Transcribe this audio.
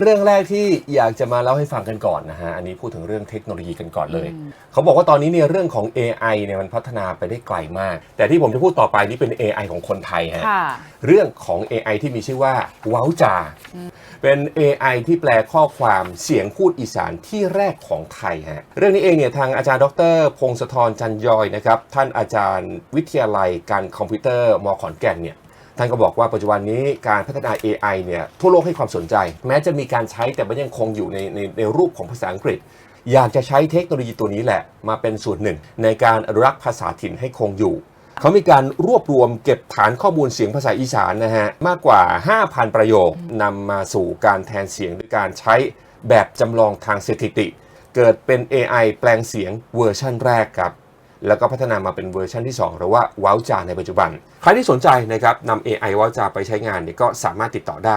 เรื่องแรกที่อยากจะมาเล่าให้ฟังกันก่อนนะฮะ อันนี้พูดถึงเรื่องเทคโนโลยีกันก่อนเลย เขาบอกว่าตอนนี้เนี่ยเรื่องของ AI เนี่ยมันพัฒนาไปได้ไกลมาก แต่ที่ผมจะพูดต่อไปนี่เป็น AI ของคนไทยฮะค่ะเรื่องของ AI ที่มีชื่อว่าเว้าจา เป็น AI ที่แปลข้อความเสียงพูดอีสานที่แรกของไทยฮะ เรื่องนี้เองเนี่ยทางอาจารย์ดร พงศธรจันยอยนะครับ ท่านอาจารย์วิทยาลัยการคอมพิวเตอร์มขอนแก่นเนี่ย ท่านก็บอกว่าปัจจุบันนี้การพัฒนา AI เนี่ยทั่วโลกให้ความสนใจ แม้จะมีการใช้แต่มันยังคงอยู่ในในในรูปของภาษาอังกฤษ อยากจะใช้เทคโนโลยีตัวนี้แหละ มาเป็นส่วนหนึ่ง ในการอนุรักษ์ภาษาถิ่นให้คงอยู่ เขามีการรวบรวมเก็บฐานข้อมูลเสียงภาษาอีสานนะฮะมากกว่า 5,000 ประโยคนำมาสู่การแทนเสียงด้วยการใช้แบบจำลองทางสถิติ เกิดเป็น AI แปลงเสียงเวอร์ชั่นแรกครับ แล้วก็พัฒนามาเป็นเวอร์ชันที่ 2 หรือว่าว้าวจาในปัจจุบัน ใครที่สนใจนะครับนำ AI ว้าวจาไปใช้งานเนี่ยก็สามารถติดต่อได้